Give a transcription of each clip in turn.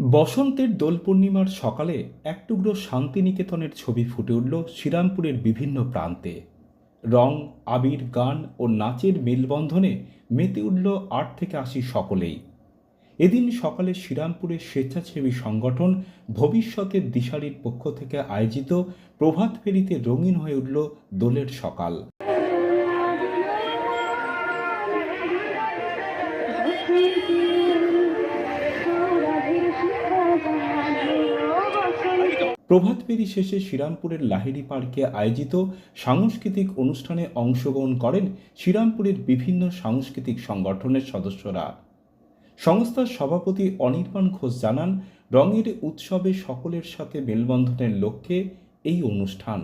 বসন্তের দোল পূর্ণিমার সকালে এক টুকরো শান্তিনিকেতনের ছবি ফুটে উঠল শ্রীরামপুরের বিভিন্ন প্রান্তে। রং, আবির, গান ও নাচের মেলবন্ধনে মেতে উঠল আট থেকে আশি সকলেই। এদিন সকালে শ্রীরামপুরের স্বেচ্ছাসেবী সংগঠন ভবিষ্যতের দিশারির পক্ষ থেকে আয়োজিত প্রভাত ফেরিতে রঙিন হয়ে উঠল দোলের সকাল। প্রভাত ফেরি শেষে শ্রীরামপুরের লাহিড়ি পার্কে আয়োজিত সাংস্কৃতিক অনুষ্ঠানে অংশগ্রহণ করেন শ্রীরামপুরের বিভিন্ন সাংস্কৃতিক সংগঠনের সদস্যরা। সংস্থার সভাপতি অনির্বাণ ঘোষ জানান, রঙের উৎসবে সকলের সাথে মেলবন্ধনের লক্ষ্যে এই অনুষ্ঠান।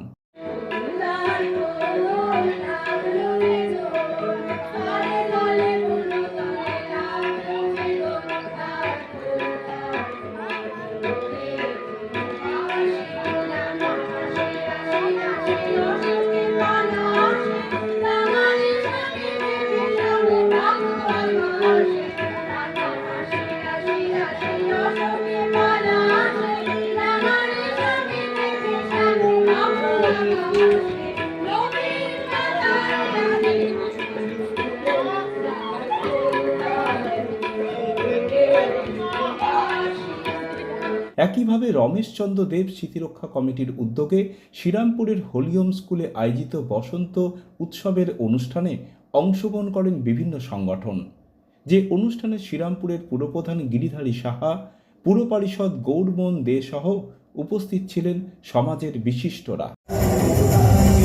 একইভাবে রমেশচন্দ্র দেব স্মৃতিরক্ষা কমিটির উদ্যোগে শ্রীরামপুরের হোলিয়ম স্কুলে আয়োজিত বসন্ত উৎসবের অনুষ্ঠানে অংশগ্রহণ করেন বিভিন্ন সংগঠন। যে অনুষ্ঠানে শ্রীরামপুরের পুরপ্রধান গিরিধারী সাহা পুর পরিষদ গৌরমোহন দে সহ উপস্থিত ছিলেন সমাজের বিশিষ্টরা।